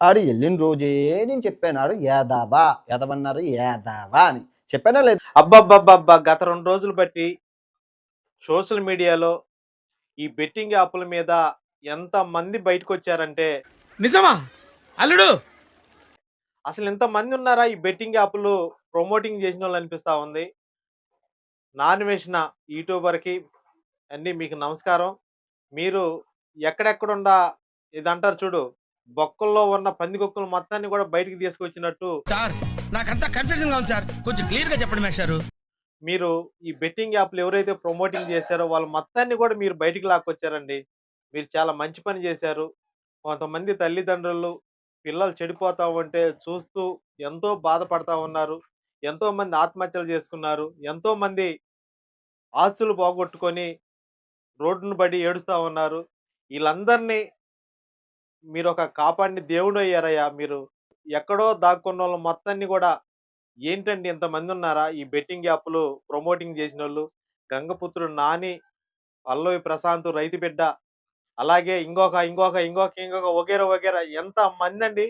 ఆడు వెళ్ళిన రోజే నేను చెప్పాను ఆడు యాదావా యాదవన్నారు యాదావా అని. చెప్పానా లేదు? అబ్బబ్బబ్బబ్బా గత రెండు రోజులు బట్టి సోషల్ మీడియాలో ఈ బెట్టింగ్ యాప్ల మీద ఎంత మంది బయటకు వచ్చారంటే నిజమా? అల్లుడు! అసలు ఎంత మంది ఉన్నారా ఈ బెట్టింగ్ యాప్లు ప్రమోటింగ్ చేసిన వాళ్ళు అనిపిస్తా ఉంది? నాన్ వేసిన యూట్యూబర్కి అన్ని మీకు నమస్కారం. మీరు ఎక్కడెక్కడుండా ఇది అంటారు చూడు బొక్కల్లో ఉన్న పందికొక్కులు మొత్తాన్ని కూడా బయటికి తీసుకొచ్చినట్టు సార్ నాకంతా కన్ఫ్యూజన్గా ఉంది సార్. కొంచెం క్లియర్గా చెప్పండి మేషారు మీరు ఈ బెట్టింగ్ యాప్లు ఎవరైతే ప్రమోటింగ్ చేశారో వాళ్ళ మొత్తాన్ని కూడా మీరు బయటికి లాక్కొచ్చారండి. మీరు చాలా మంచి పని చేశారు. కొంతమంది తల్లిదండ్రులు పిల్లలు చెడిపోతా ఉంటే చూస్తూ ఎంతో బాధపడతా ఉన్నారు. ఎంతో మంది ఆత్మహత్యలు చేసుకున్నారు. ఎంతో మంది ఆస్తులు పోగొట్టుకొని రోడ్డును బడి ఏడుస్తా ఉన్నారు. వీళ్ళందరినీ మీరు ఒక కాపాడిని దేవుడు అయ్యారయ్యా. మీరు ఎక్కడో దాక్కున్న వాళ్ళు మొత్తాన్ని కూడా ఏంటండి ఇంతమంది ఉన్నారా? ఈ బెట్టింగ్ యాప్లు ప్రమోటింగ్ చేసిన వాళ్ళు గంగపుత్రుడు నాని పల్లవి ప్రశాంత్ రైతు బిడ్డ అలాగే ఇంకొక ఇంకొక ఇంకొక ఇంకొక వగేర వగేర ఎంత మంది అండి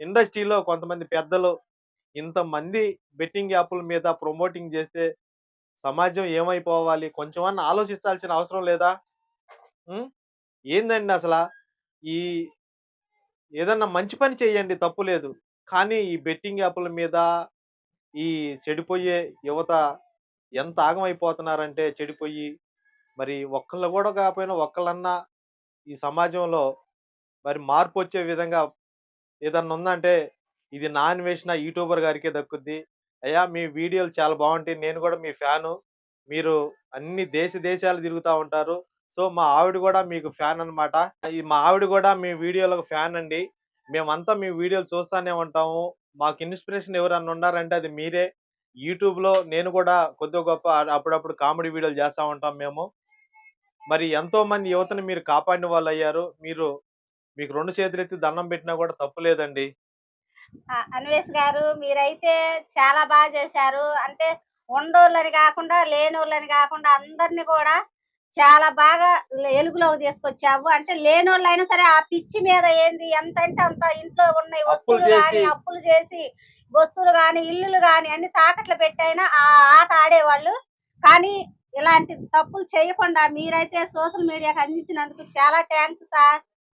ఇండస్ట్రీలో కొంతమంది పెద్దలు ఇంతమంది బెట్టింగ్ యాప్ల మీద ప్రమోటింగ్ చేస్తే సమాజం ఏమైపోవాలి? కొంచెమన్నా ఆలోచించాల్సిన అవసరం లేదా? ఏందండి అసలు? ఈ ఏదన్నా మంచి పని చేయండి తప్పు లేదు. కానీ ఈ బెట్టింగ్ యాప్ల మీద ఈ చెడిపోయే యువత ఎంత ఆగమైపోతున్నారంటే చెడిపోయి మరి ఒక్కళ్ళు కూడా కాకపోయినా ఒక్కళ్ళన్నా ఈ సమాజంలో మరి మార్పు వచ్చే విధంగా ఏదన్నా ఉందంటే ఇది నా అన్వేషణ యూట్యూబర్ గారికే దక్కుద్ది. అయ్యా మీ వీడియోలు చాలా బాగుంటాయి. నేను కూడా మీ ఫ్యాను. మీరు అన్ని దేశ దేశాలు తిరుగుతూ ఉంటారు. సో మా ఆవిడ కూడా మీకు ఫ్యాన్ అన్నమాట. ఈ మా ఆవిడ కూడా మీ వీడియోలకు ఫ్యాన్ అండి. మేమంతా మీ వీడియోలు చూస్తానే ఉంటాము. మాకు ఇన్స్పిరేషన్ ఎవరన్నా ఉన్నారంటే అది మీరే. యూట్యూబ్లో నేను కూడా కొద్ది గొప్ప అప్పుడప్పుడు కామెడీ వీడియోలు చేస్తా ఉంటాం మేము. మరి ఎంతో మంది యువతను మీరు కాపాడిన వాళ్ళు అయ్యారు మీరు మీకు రెండు చేతులు ఎత్తి దండం పెట్టినా కూడా తప్పు లేదండి. అన్వేష్ గారు మీరైతే చాలా బాగా చేశారు. అంటే ఉండోళ్ళని కాకుండా లేనోళ్ళని కాకుండా అందరిని కూడా చాలా బాగా ఎలుగులోకి తీసుకొచ్చావు. అంటే లేనోళ్ళు అయినా సరే ఆ పిచ్చి మీద ఏంది? ఎంత అంటే అంత ఇంట్లో ఉన్న అప్పులు వస్తువులు కానీ. అప్పులు చేసి వస్తువులు కానీ ఇల్లులు కానీ అన్ని తాకట్లు పెట్టైనా ఆ ఆట ఆడేవాళ్ళు. కానీ ఇలాంటి తప్పులు చేయకుండా మీరైతే సోషల్ మీడియాకి అందించినందుకు చాలా థ్యాంక్స్ సార్.